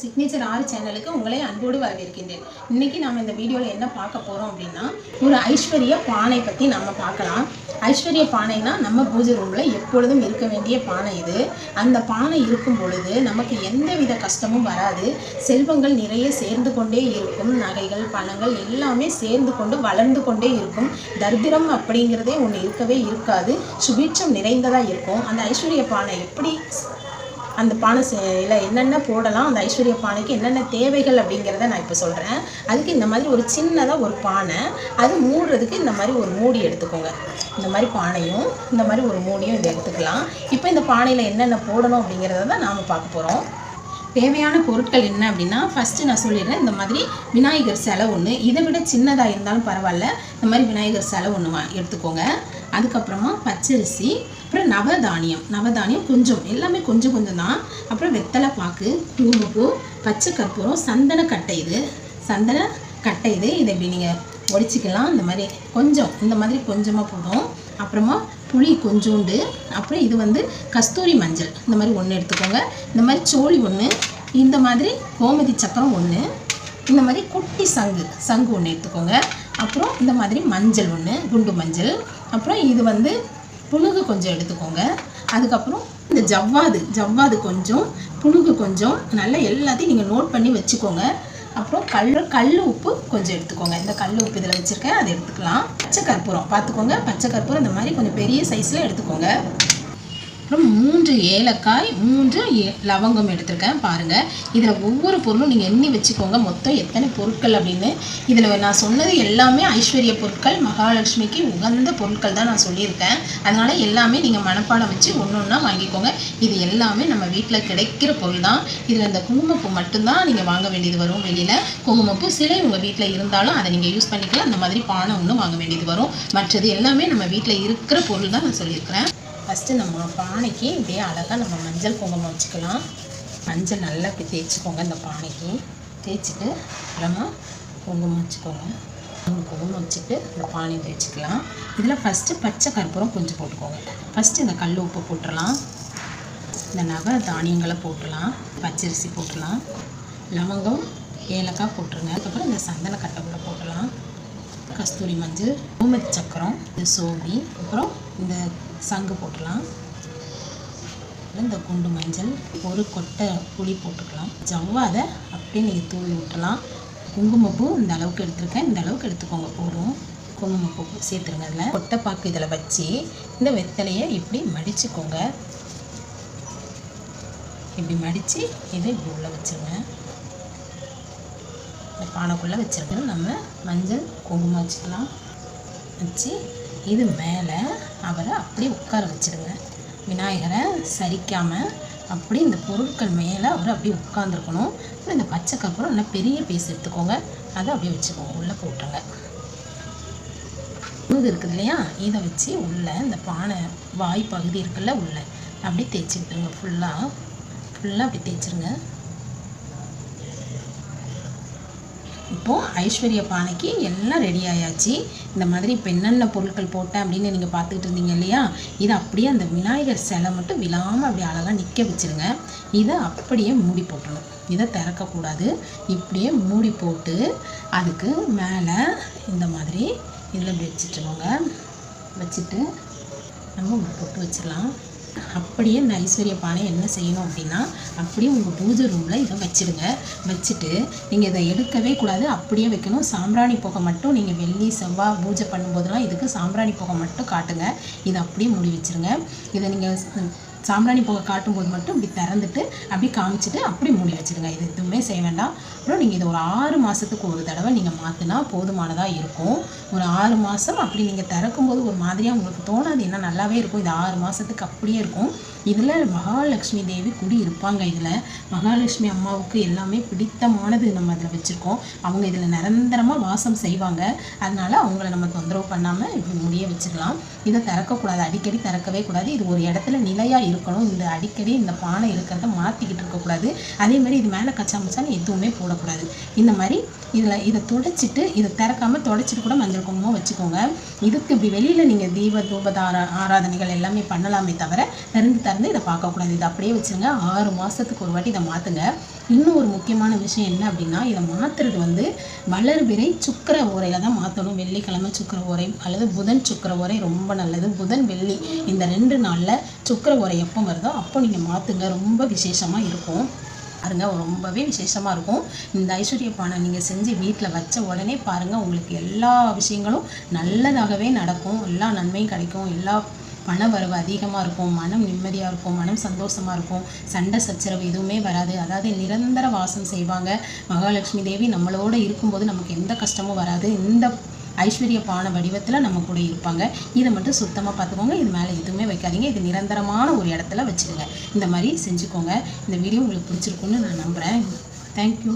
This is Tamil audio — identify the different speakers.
Speaker 1: சிக்னேச்சர் ஆறு சேனலுக்கு உங்களை அன்போடு வரவேற்கின்றேன். இன்னைக்கு நம்ம இந்த வீடியோவில் என்ன பார்க்க போகிறோம் அப்படின்னா ஒரு ஐஸ்வர்ய பானை பற்றி நம்ம பார்க்கலாம். ஐஸ்வர்ய பானைனா நம்ம பூஜை ரூமில் எப்பொழுதும் இருக்க வேண்டிய பானை இது. அந்த பானை இருக்கும் பொழுது நமக்கு எந்த வித கஷ்டமும் வராது. செல்வங்கள் நிறைய சேர்ந்து கொண்டே இருக்கும். நகைகள் பணங்கள் எல்லாமே சேர்ந்து கொண்டு வளர்ந்து கொண்டே இருக்கும். தரித்திரம் அப்படிங்கிறதே ஒன்று இருக்கவே இருக்காது. சுபீட்சம் நிறைந்ததாக இருக்கும். அந்த ஐஸ்வர்ய பானை எப்படி அந்த பானை இல்லை என்னென்ன போடலாம் அந்த ஐஸ்வர்ய பானைக்கு என்னென்ன தேவைகள் அப்படிங்கிறத நான் இப்போ சொல்கிறேன் அதுக்கு இந்த மாதிரி ஒரு சின்னதாக ஒரு பானை அது மூடுறதுக்கு இந்த மாதிரி ஒரு மூடி எடுத்துக்கோங்க. இந்த மாதிரி பானையும் இந்த மாதிரி ஒரு மூடியும் இதை எடுத்துக்கலாம். இப்போ இந்த பானையில் என்னென்ன போடணும் அப்படிங்கிறத தான் நாம் பார்க்க போகிறோம் தேவையான பொருட்கள் என்ன அப்படின்னா ஃபஸ்ட்டு நான் சொல்லிடுறேன் இந்த மாதிரி விநாயகர் சிலை ஒன்று இதை விட சின்னதாக இருந்தாலும் பரவாயில்ல. இந்த மாதிரி விநாயகர் சிலை ஒன்று வா எடுத்துக்கோங்க. அதுக்கப்புறமா பச்சரிசி அப்புறம் நவதானியம். நவதானியம் கொஞ்சம் எல்லாமே கொஞ்சம் கொஞ்சம் தான். அப்புறம் வெத்தலை பாக்கு குங்குமப்பூ பச்சை கற்பூரம் சந்தன கட்டை இது. சந்தன கட்டை இது. இதை இப்படி நீங்கள் ஒடிச்சிக்கலாம். இந்த மாதிரி கொஞ்சம் இந்த மாதிரி கொஞ்சமாக போடும் அப்புறமா புளி கொஞ்சோண்டு அப்புறம் இது வந்து கஸ்தூரி மஞ்சள். இந்த மாதிரி ஒன்று எடுத்துக்கோங்க. இந்த மாதிரி சோழி ஒன்று இந்த மாதிரி கோமதி சக்கரம் ஒன்று இந்த மாதிரி குட்டி சங்கு சங்கு ஒன்று எடுத்துக்கோங்க. அப்புறம் இந்த மாதிரி மஞ்சள் ஒன்று குண்டு மஞ்சள் அப்புறம் இது வந்து புழுகு கொஞ்சம் எடுத்துக்கோங்க. அதுக்கப்புறம் இந்த ஜவ்வாது ஜவ்வாது கொஞ்சம் புழுகு கொஞ்சம் நல்லா எல்லாத்தையும் நீங்கள் நோட் பண்ணி வச்சுக்கோங்க. அப்புறம் கல் கல் உப்பு கொஞ்சம் எடுத்துக்கோங்க. இந்த கல் உப்பு இதில் வச்சுருக்கேன் அதை எடுத்துக்கலாம். பச்சை கற்பூரம் பார்த்துக்கோங்க. பச்சை கற்பூரம் இந்த மாதிரி கொஞ்சம் பெரிய சைஸில் எடுத்துக்கோங்க. அப்புறம் மூன்று ஏலக்காய் மூன்று லவங்கம் எடுத்திருக்கேன் பாருங்கள் இதில் ஒவ்வொரு பொருளும் நீங்கள் எண்ணி வச்சுக்கோங்க. மொத்தம் எத்தனை பொருட்கள் அப்படின்னு. இதில் நான் சொன்னது எல்லாமே ஐஸ்வர்ய பொருட்கள் மகாலட்சுமிக்கு உகந்த பொருட்கள் தான் நான் சொல்லியிருக்கேன். அதனால் எல்லாமே நீங்கள் மனப்பாடம் வச்சு ஒன்று ஒன்றா வாங்கிக்கோங்க. இது எல்லாமே நம்ம வீட்டில் கிடைக்கிற பொருள் தான். இதில் இந்த குங்குமப்பூ மட்டும்தான் நீங்கள் வாங்க வேண்டியது வரும் வெளியில். குங்குமப்பூ சிலை உங்கள் வீட்டில் இருந்தாலும் அதை நீங்கள் யூஸ் பண்ணிக்கலாம். அந்த மாதிரி பானை ஒன்று வாங்க வேண்டியது வரும். மற்றது எல்லாமே நம்ம வீட்டில் இருக்கிற பொருள் தான் நான் சொல்லியிருக்கிறேன். ஃபஸ்ட்டு நம்ம பானைக்கு இப்படியே அழகாக நம்ம மஞ்சள் குங்குமம் வச்சுக்கலாம். மஞ்சள் நல்லா இப்படி தேய்ச்சிக்கோங்க இந்த பானைக்கு. தேய்ச்சிட்டு அப்புறமா குங்குமம் வச்சுக்கோங்க. மூணு குங்குமம் வச்சுட்டு இந்த பானையை தேய்ச்சிக்கலாம். இதில் ஃபஸ்ட்டு பச்சை கற்பூரம் கொஞ்சம் போட்டுக்கோங்க. ஃபஸ்ட்டு இந்த கல் உப்பு போட்டுடலாம். இந்த நகை தானியங்களை போட்டுடலாம். பச்சரிசி போட்டுடலாம். லவங்கம் ஏலக்காய் போட்டுருங்க. அதுக்கப்புறம் இந்த சந்தன கட்டைக்குள்ளே போட்டுடலாம். கஸ்தூரி மஞ்சள் கோமதி சக்கரம் இந்த சோம்பி அப்புறம் இந்த சங்கு போட்டுக்கலாம். இந்த குண்டு மஞ்சள் ஒரு கொட்டை புளி போட்டுக்கலாம். ஜவ்வாதை அப்படியே நீங்கள் தூவி விட்டுலாம் குங்குமப்பூ இந்த அளவுக்கு எடுத்துருக்கேன். இந்த அளவுக்கு எடுத்துக்கோங்க. போதும். குங்குமப்பூ சேர்த்துருங்க அதில். கொட்டைப்பாக்கு இதில் வச்சு இந்த வெத்தலையை இப்படி மடிச்சுக்கோங்க. இப்படி மடித்து இதை இப்படி உள்ளே வச்சுருங்க. இந்த பானைக்குள்ளே வச்சுருக்கணும் நம்ம மஞ்சள் குங்குமம் வச்சுக்கலாம். வச்சு இது மேலே அவரை அப்படியே உட்கார வச்சுடுங்க விநாயகரை சரிக்காமல் அப்படி இந்த பொருட்கள் மேலே அவர் அப்படியே உட்காந்துருக்கணும் அப்புறம் இந்த பச்சை கற்பூரம் நல்லா பெரிய பீஸ் எடுத்துக்கோங்க. அதை அப்படியே வச்சுக்கோங்க. உள்ளே போட்டுருங்க. இது இருக்குது இல்லையா? இதை வச்சு உள்ளே இந்த பானை வாய் பகுதி இருக்குல்ல உள்ளே அப்படியே தேய்ச்சி விட்டுருங்க ஃபுல்லாக ஃபுல்லாக அப்படி தேய்ச்சிருங்க. இப்போது ஐஸ்வர்ய பானைக்கு எல்லாம் ரெடி ஆயாச்சு. இந்த மாதிரி இப்போ என்னென்ன பொருட்கள் போட்டேன் அப்படின்னு நீங்கள் பார்த்துக்கிட்டு இருந்தீங்க இல்லையா? இதை அப்படியே அந்த விநாயகர் சிலை மட்டும் விழாமல் அப்படியே அழகாக நிற்க வச்சுருங்க. இதை அப்படியே மூடி போட்டுடணும் இதை திறக்கக்கூடாது. இப்படியே மூடி போட்டு அதுக்கு மேலே இந்த மாதிரி இதில் வச்சுட்டுருவோங்க வச்சுட்டு நம்ம பொட்டு வச்சிடலாம். அப்படியே இந்த ஐஸ்வர்ய பானை என்ன செய்யணும் அப்படின்னா அப்படியே உங்கள் பூஜை ரூமில் இதை வச்சிடுங்க வச்சுட்டு நீங்கள் இதை எடுக்கவே கூடாது. அப்படியே வைக்கணும். சாம்பிராணி புகை மட்டும் நீங்கள் வெள்ளி செவ்வாய் பூஜை பண்ணும்போதெல்லாம் இதுக்கு சாம்பிராணி புகை மட்டும் காட்டுங்க. இதை அப்படியே மூடி வச்சிருங்க. இதை நீங்கள் சாம்பிராணி புகை காட்டும்போது மட்டும் இப்படி திறந்துட்டு அப்படி காமிச்சிட்டு அப்படி மூடி வச்சிடுங்க. இது எதுவுமே செய்ய வேண்டாம். அப்புறம் நீங்கள் இதை ஒரு ஆறு மாதத்துக்கு ஒரு தடவை நீங்கள் மாற்றினா போதுமானதாக இருக்கும். ஒரு ஆறு மாதம் அப்படி நீங்கள் திறக்கும்போது ஒரு மாதிரியாக உங்களுக்கு தோணாது. என்ன நல்லாவே இருக்கும். இது ஆறு மாதத்துக்கு அப்படியே இருக்கும். இதில் மகாலட்சுமி தேவி குடி இருப்பாங்க இதில். மகாலட்சுமி அம்மாவுக்கு எல்லாமே பிடித்தமானது நம்ம அதில் வச்சுருக்கோம். அவங்க இதில் நிரந்தரமாக வாசம் செய்வாங்க. அதனால் அவங்கள நம்ம தொந்தரவு பண்ணாமல் இப்படி முடிய வச்சுக்கலாம். இதை திறக்கக்கூடாது அடிக்கடி திறக்கவே கூடாது. இது ஒரு இடத்துல நிலையாக இருக்கணும். இந்த அடிக்கடி இந்த பானை இருக்கிறத மாற்றிக்கிட்டு இருக்கக்கூடாது. அதே மாதிரி இது மேலே கச்சா முச்சான்னு எதுவுமே போடக்கூடாது. இந்த மாதிரி இதில் இதை துடைச்சிட்டு இதை திறக்காம துடைச்சிட்டு கூட மஞ்சள் குங்குமம் வச்சுக்கோங்க. இதுக்கு இப்படி வெளியில் நீங்கள் தீப தூபதார ஆராதனைகள் எல்லாமே பண்ணலாமே தவிர திறந்து தர இருந்து இதை பார்க்கக்கூடாது இதை அப்படியே வச்சுருங்க. ஆறு மாதத்துக்கு ஒரு வாட்டி இதை மாற்றுங்க இன்னும் ஒரு முக்கியமான விஷயம் என்ன அப்படின்னா இதை மாற்றுறது வந்து வளர்பிறை சுக்கர ஓரையில் தான் மாற்றணும் வெள்ளிக்கிழமை சுக்கர ஓரை அல்லது புதன் சுக்கர ஓரை ரொம்ப நல்லது. புதன் வெள்ளி இந்த ரெண்டு நாளில் சுக்கர ஓரை எப்போ வருதோ அப்போ நீங்கள் மாற்றுங்க ரொம்ப விசேஷமாக இருக்கும். பாருங்க ரொம்பவே விசேஷமாக இருக்கும். இந்த ஐஸ்வர்ய பானை நீங்கள் செஞ்சு வீட்டில் வச்ச உடனே பாருங்கள் உங்களுக்கு எல்லா விஷயங்களும் நல்லதாகவே நடக்கும். எல்லா நன்மையும் கிடைக்கும். எல்லா பண வரவு அதிகமாக இருக்கும் மனம் நிம்மதியாக இருக்கும் மனம் சந்தோஷமாக இருக்கும் சண்டை சச்சரவு எதுவுமே வராது. அதாவது நிரந்தர வாசம் செய்வாங்க. மகாலட்சுமி தேவி நம்மளோட இருக்கும்போது நமக்கு எந்த கஷ்டமும் வராது. இந்த ஐஸ்வர்ய பானை வடிவத்தில் நம்ம கூட இருப்பாங்க. இதை மட்டும் சுத்தமாக பார்த்துக்கோங்க. இது மேலே எதுவுமே வைக்காதீங்க. இது நிரந்தரமான ஒரு இடத்துல வச்சுருங்க. இந்த மாதிரி செஞ்சுக்கோங்க. இந்த வீடியோ உங்களுக்கு பிடிச்சிருக்குன்னு நான் நம்புகிறேன் தேங்க்யூ